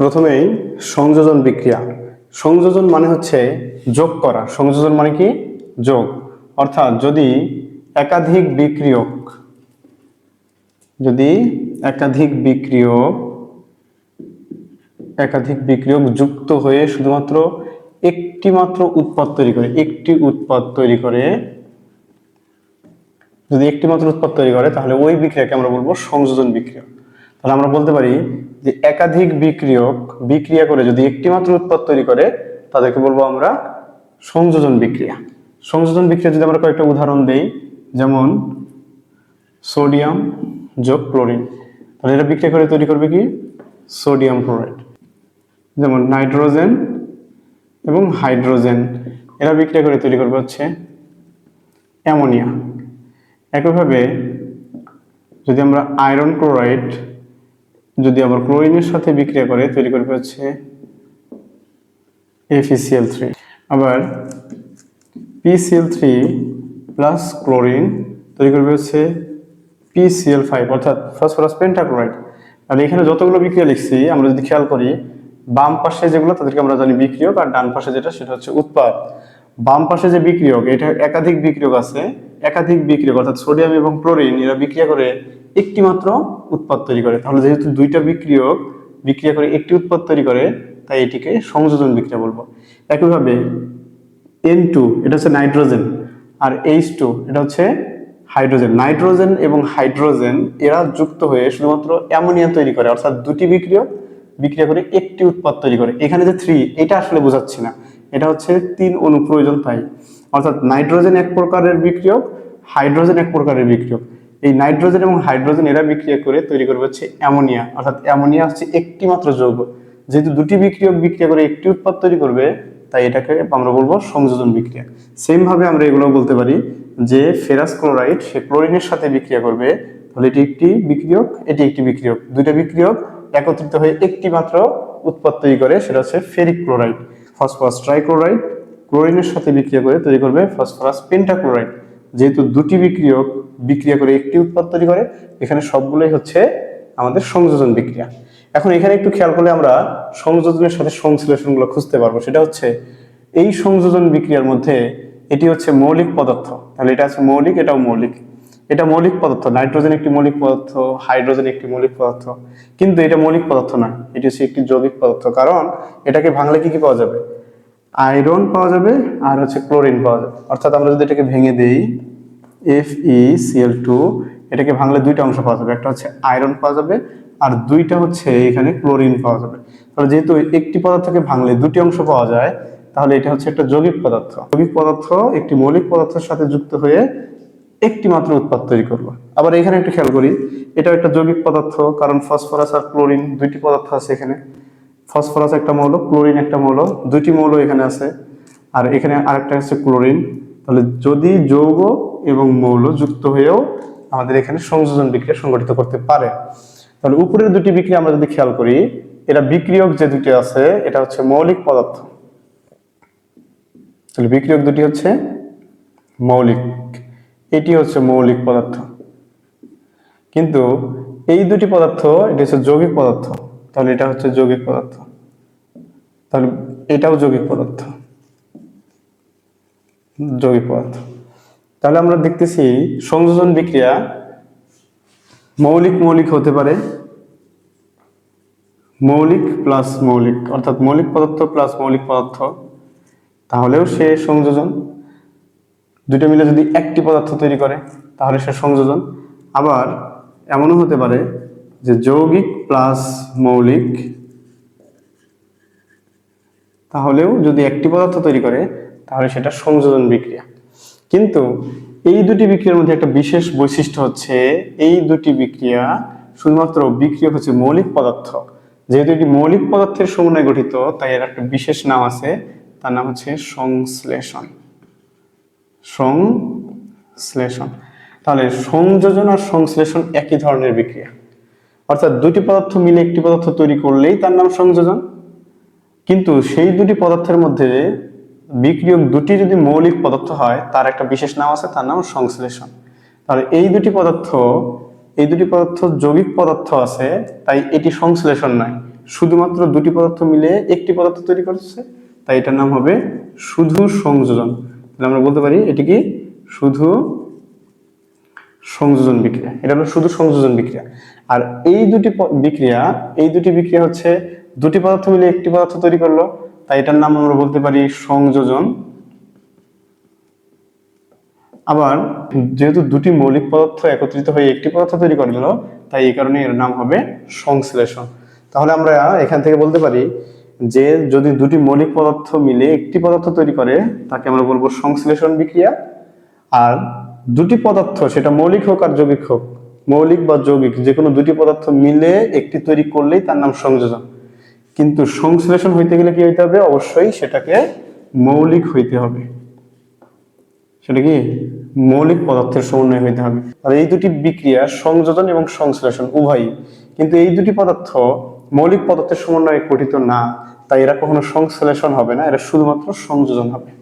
প্রথমেই সংযোজন বিক্রিয়া। সংযোজন মানে হচ্ছে যোগ করা। সংযোজন মানে কি? যোগ। অর্থাৎ যদি একাধিক বিক্রিয়ক, যদি একাধিক বিক্রিয়ক একাধিক বিক্রিয়ক যুক্ত হয়ে শুধুমাত্র একটি মাত্র উৎপাদ তৈরি করে, একটি উৎপাদ তৈরি করে, যদি একটি মাত্র উৎপাদ তৈরি করে, তাহলে ওই বিক্রিয়াকে আমরা বলব সংযোজন বিক্রিয়া। তাহলে আমরা বলতে পারি যে একাধিক বিক্রিয়ক বিক্রিয়া করে যদি একটি মাত্র উৎপাদ তৈরি করে, তাদেরকে বলব আমরা সংযোজন বিক্রিয়া। সংযোজন বিক্রিয়া যদি আমরা কয়েকটা উদাহরণ দেই, যেমন সোডিয়াম যোগ ক্লোরিন। তাহলে এটা বিক্রিয়া করে তৈরি করবে কি? Sodium chloride. যেমন নাইট্রোজেন এবং হাইড্রোজেন। এরা বিক্রিয়া করে তৈরি করবে হচ্ছে অ্যামোনিয়া। একইভাবে যদি আমরা আয়রন ক্লোরাইড যদি আবার ক্লোরিনের সাথে বিক্রিয়া করে, তৈরি করবে হচ্ছে এফিসিএল থ্রি আবার P C L three plus chlorine তৈরি করবে হচ্ছে পিসিএল ফাইভ অর্থাৎ ফসফরাস পেন্টাক্লোরাইড তাহলে এখানে যতগুলো বিক্রিয়া লিখছি, আমরা যদি খেয়াল করি, বাম পাশে যেগুলো, তাদেরকে আমরা জানি বিক্রিয়ক, আর ডান পাশে যেটা, সেটা হচ্ছে উৎপাদ। বাম পাশে যে বিক্রিয়ক, এটা একাধিক বিক্রিয়ক আছে। একাধিক বিক্রিয়ক অর্থাৎ সোডিয়াম এবং ক্লোরিন এরা বিক্রিয়া করে একটি মাত্র উৎপাদ তৈরি করে। তাহলে যেহেতু দুইটা বিক্রিয়ক বিক্রিয়া করে একটি উৎপাদ তৈরি করে, তাই এটিকে সংযোজন বিক্রিয়া বলব। একইভাবে এন টু এটা হচ্ছে নাইট্রোজেন, আর এইচ টু এটা হচ্ছে হাইড্রোজেন। নাইট্রোজেন এবং হাইড্রোজেন এরা যুক্ত হয়ে শুধুমাত্র অ্যামোনিয়া তৈরি করে, অর্থাৎ দুটি বিক্রিয়ক বিক্রিয়া করে একটি উৎপাদ তৈরি করে। এখানে যে থ্রি এটা আসলে বোঝাচ্ছি না। এটা হচ্ছে তিন অনু প্রয়োজন তাই। অর্থাৎ নাইট্রোজেন এক প্রকারের বিক্রিয়ক, হাইড্রোজেন এক প্রকারের বিক্রিয়ক। এই নাইট্রোজেন এবং হাইড্রোজেন এরা বিক্রিয়া করে তৈরি করবে হচ্ছে অ্যামোনিয়া। অর্থাৎ অ্যামোনিয়া হচ্ছে একটি মাত্র যৌগ। যেহেতু দুটি বিক্রিয়ক বিক্রিয়া করে একটি উৎপাদ তৈরি করবে, তাই এটাকে আমরা বলব সংযোজন বিক্রিয়া। সেম ভাবে আমরা এগুলো বলতে পারি যে ফেরাস ক্লোরাইড, সে ক্লোরিনের সাথে বিক্রিয়া করবে, তাহলে এটি একটি বিক্রিয়ক, এটি একটি বিক্রিয়ক। দুইটা বিক্রিয়ক একত্রিত হয়ে একটি মাত্র উৎপাদ তৈরি করে, সেটা হচ্ছে ফেরিক ক্লোরাইড, ফসফরাস ট্রাইক্লোরাইড ক্লোরিনের সাথে বিক্রিয়া করে তৈরি করবে ফসফরাস পেন্টাক্লোরাইড। যেহেতু দুটি বিক্রিয়ক বিক্রিয়া করে একটি উৎপাদ তৈরি করে, এখানে সবগুলোই হচ্ছে আমাদের সংযোজন বিক্রিয়া। এখন এখানে একটু খেয়াল করলে আমরা সংযোজনের সাথে সংশ্লেষণগুলো খুঁজতে পারব। সেটা হচ্ছে এই সংযোজন বিক্রিয়ার মধ্যে এটি হচ্ছে মৌলিক পদার্থ। তাহলে এটা হচ্ছে মৌলিক, এটাও মৌলিক। এটা মৌলিক পদার্থ, নাইট্রোজেন একটি মৌলিক পদার্থ, হাইড্রোজেন একটি মৌলিক পদার্থ। কিন্তু এটা মৌলিক পদার্থ না, এটি হচ্ছে একটি যৌগিক পদার্থ। কারণ এটাকে ভাঙলে কি কি পাওয়া যাবে? আয়রন পাওয়া যাবে আর হচ্ছে ক্লোরিন পাওয়া যাবে। অর্থাৎ আমরা যদি এটাকে ভেঙে দেই এফ ই সিএল টু এটাকে ভাঙলে দুইটা অংশ পাওয়া যাবে। একটা হচ্ছে আয়রন পাওয়া যাবে আর দুইটা হচ্ছে এখানে ক্লোরিন পাওয়া যাবে। তাহলে যেহেতু একটি পদার্থকে ভাঙলে দুটি অংশ পাওয়া যায়, তাহলে এটা হচ্ছে একটা যৌগিক পদার্থ। যৌগিক পদার্থ একটি মৌলিক পদার্থের সাথে যুক্ত হয়ে একটি মাত্র উৎপাদ তৈরি করব। আবার এখানে একটু খেয়াল করি এটা একটা যৌগিক পদার্থ, কারণ ফসফরাস আর ক্লোরিন, দুইটি পদার্থ আছে এখানে। ফসফরাস একটা মৌল, ক্লোরিন একটা মৌল, দুইটি মৌল এখানে আছে। আর এখানে আরেকটা হচ্ছে ক্লোরিন। তাহলে যদি যৌগ এবং মৌল যুক্ত হয়েও আমাদের এখানে সংযোজন বিক্রিয়া সংগঠিত করতে পারে। তাহলে উপরের দুটি বিক্রিয়া আমরা যদি খেয়াল করি, এটা বিক্রিয়ক যে দুটি আছে, এটা হচ্ছে মৌলিক পদার্থ। তাহলে বিক্রিয়ক দুটি হচ্ছে মৌলিক, এটি হচ্ছে মৌলিক পদার্থ। কিন্তু এই দুটি পদার্থ, এটা হচ্ছে যৌগিক পদার্থ। তাহলে এটা হচ্ছে যৌগিক পদার্থ। তাহলে এটাও যৌগিক পদার্থ। যৌগিক পদার্থ। তাহলে আমরা দেখতেছি সংযোজন বিক্রিয়া মৌলিক মৌলিক হতে পারে। মৌলিক প্লাস মৌলিক, অর্থাৎ মৌলিক পদার্থ প্লাস মৌলিক পদার্থ। তাহলেও সে সংযোজন। দুটো মিলে যদি একটি পদার্থ তৈরি করে, তাহলে সে সংযোজন। আবার এমনও হতে পারে যে যৌগিক প্লাস মৌলিক। তাহলেও যদি একটি পদার্থ তৈরি করে, তাহলে সেটা সংযোজন বিক্রিয়া। কিন্তু এই দুটি বিক্রিয়ার মধ্যে একটা বিশেষ বৈশিষ্ট্য হচ্ছে, এই দুটি বিক্রিয়া শুধুমাত্র বিক্রিয়া হচ্ছে মৌলিক পদার্থ। যেহেতু এটি মৌলিক পদার্থের সমন্বয়ে গঠিত, তাই এর একটা বিশেষ নাম আছে, তার নাম হচ্ছে সংশ্লেষণ। সংশ্লেষণ। তাহলে সংযোজন আর সংশ্লেষণ একই ধরনের বিক্রিয়া। অর্থাৎ দুটি পদার্থ মিলে একটি পদার্থ তৈরি করলেই তার নাম সংযোজন। কিন্তু সেই দুটি পদার্থের মধ্যে বিক্রিয়ক দুটি যদি মৌলিক পদার্থ হয়, তার একটা বিশেষ নাম আছে, তার নাম সংশ্লেষণ। তাহলে এই দুটি পদার্থ, এই দুটি পদার্থ যৌগিক পদার্থ আছে, তাই এটি সংশ্লেষণ নয়। শুধুমাত্র দুটি পদার্থ মিলে একটি পদার্থ তৈরি করছে, তাই এটার নাম হবে শুধু সংযোজন। তাহলে আমরা বলতে পারি, এটি কি? শুধু সংযোজন বিক্রিয়া। এটা হলো শুধু সংযোজন বিক্রিয়া। আর এই দুটি বিক্রিয়া, এই দুটি বিক্রিয়া হচ্ছে দুটি পদার্থ মিলে একটি পদার্থ তৈরি করল। তাই এটার নাম আমরা বলতে পারি সংযোজন। আবার যেহেতু দুটি মৌলিক পদার্থ একত্রিত হয়ে একটি পদার্থ তৈরি করে দিল, তাই এই কারণে এর নাম হবে সংশ্লেষণ। তাহলে আমরা এখান থেকে বলতে পারি যে যদি দুটি মৌলিক পদার্থ মিলে একটি পদার্থ তৈরি করে, তাকে আমরা বলব সংশ্লেষণ বিক্রিয়া। আর দুটি পদার্থ, সেটা মৌলিক হোক আর যৌগিক হোক, মৌলিক বা যৌগিক যে কোনো দুটি পদার্থ মিলে একটি তৈরি করলেই তার নাম সংযোজন। কিন্তু সংশ্লেষণ হইতে গেলে কি হইতে হবে? অবশ্যই সেটাকে মৌলিক হইতে হবে। সেটা কি? মৌলিক পদার্থের সমন্বয় হইতে হবে। আর এই দুটি বিক্রিয়া সংযোজন এবং সংশ্লেষণ, উভয়ই। কিন্তু এই দুটি পদার্থ মৌলিক পদার্থের সমন্বয়ে গঠিত না, তাই এরা কখনো সংশ্লেষণ হবে না, এরা শুধুমাত্র সংযোজন হবে।